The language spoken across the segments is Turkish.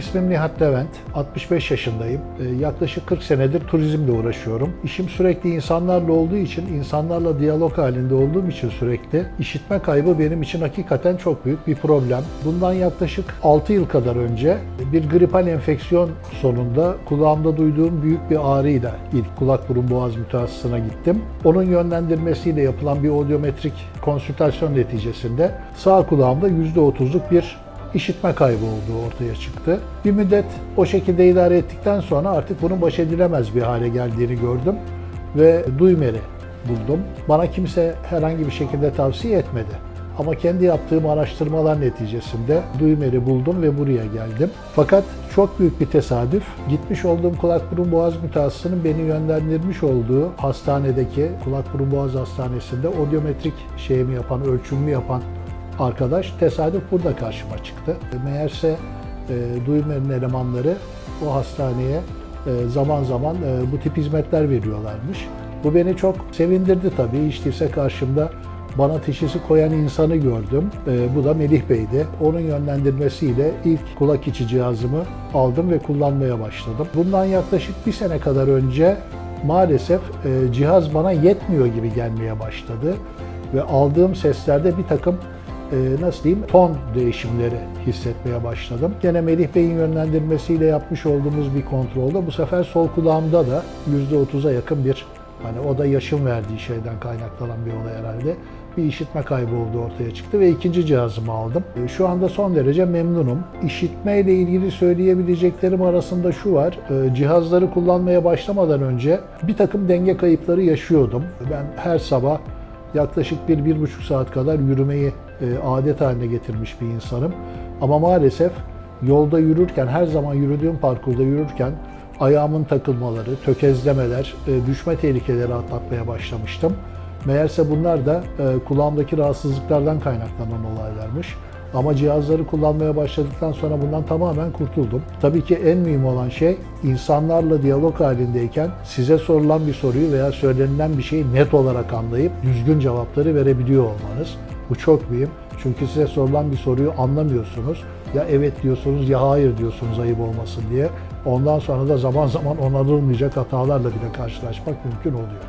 ismim Nihat Levent. 65 yaşındayım. Ee, Yaklaşık 40 senedir turizmle uğraşıyorum. İşim sürekli insanlarla olduğu için, insanlarla diyalog halinde olduğum için sürekli işitme kaybı benim için hakikaten çok büyük bir problem. Bundan yaklaşık 6 yıl kadar önce bir gripal enfeksiyon sonunda kulağımda duyduğum büyük bir ağrıyla ilk kulak burun boğaz mütehassısına gittim. Onun yönlendirmesiyle yapılan bir audiometrik konsültasyon neticesinde sağ kulağımda %30'luk bir işitme kaybı olduğu ortaya çıktı. Bir müddet o şekilde idare ettikten sonra artık bunun baş edilemez bir hale geldiğini gördüm ve Duymeri buldum. Bana kimse herhangi bir şekilde tavsiye etmedi. Ama kendi yaptığım araştırmalar neticesinde Duymer'i buldum ve buraya geldim. Fakat çok büyük bir tesadüf. Gitmiş olduğum kulak burun boğaz mütehassısının beni yönlendirmiş olduğu hastanedeki kulak burun boğaz hastanesinde odyometrik şeyimi yapan, ölçümümü yapan arkadaş tesadüf burada karşıma çıktı. Meğerse e, Duymer'in elemanları o hastaneye e, zaman zaman e, bu tip hizmetler veriyorlarmış. Bu beni çok sevindirdi tabii. Hiç değilse karşımda bana teşhisi koyan insanı gördüm. E, bu da Melih Bey'di. Onun yönlendirmesiyle ilk kulak içi cihazımı aldım ve kullanmaya başladım. Bundan yaklaşık bir sene kadar önce maalesef e, cihaz bana yetmiyor gibi gelmeye başladı. Ve aldığım seslerde bir takım nasıl diyeyim ton değişimleri hissetmeye başladım. Gene Melih Bey'in yönlendirmesiyle yapmış olduğumuz bir kontrolde bu sefer sol kulağımda da %30'a yakın bir hani o da yaşın verdiği şeyden kaynaklanan bir olay herhalde. Bir işitme kaybı olduğu ortaya çıktı ve ikinci cihazımı aldım. E, Şu anda son derece memnunum. İşitme ile ilgili söyleyebileceklerim arasında şu var. E, Cihazları kullanmaya başlamadan önce bir takım denge kayıpları yaşıyordum. Ben her sabah yaklaşık bir, bir buçuk saat kadar yürümeyi e, adet haline getirmiş bir insanım. Ama maalesef yolda yürürken, her zaman yürüdüğüm parkurda yürürken ayağımın takılmaları, tökezlemeler, e, düşme tehlikeleri atlatmaya başlamıştım. Meğerse bunlar da e, kulağımdaki rahatsızlıklardan kaynaklanan olaylarmış. Ama cihazları kullanmaya başladıktan sonra bundan tamamen kurtuldum. Tabii ki en mühim olan şey insanlarla diyalog halindeyken size sorulan bir soruyu veya söylenilen bir şeyi net olarak anlayıp düzgün cevapları verebiliyor olmanız. Bu çok mühim. Çünkü size sorulan bir soruyu anlamıyorsunuz. Ya evet diyorsunuz ya hayır diyorsunuz ayıp olmasın diye. Ondan sonra da zaman zaman onarılmayacak hatalarla bile karşılaşmak mümkün oluyor.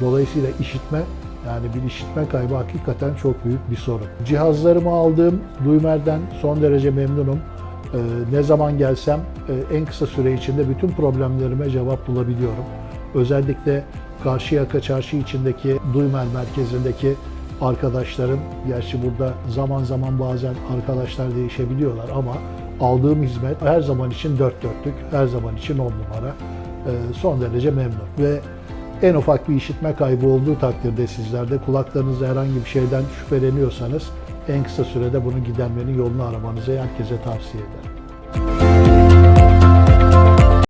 Dolayısıyla işitme yani bir işitme kaybı hakikaten çok büyük bir sorun. Cihazlarımı aldığım Duymer'den son derece memnunum. Ee, ne zaman gelsem e, en kısa süre içinde bütün problemlerime cevap bulabiliyorum. Özellikle Karşıyaka Çarşı içindeki Duymer merkezindeki arkadaşlarım, gerçi burada zaman zaman bazen arkadaşlar değişebiliyorlar ama aldığım hizmet her zaman için dört dörtlük, her zaman için on numara. Ee, son derece memnun ve en ufak bir işitme kaybı olduğu takdirde sizlerde kulaklarınızda herhangi bir şeyden şüpheleniyorsanız en kısa sürede bunu gidermenin yolunu aramanızı herkese tavsiye ederim.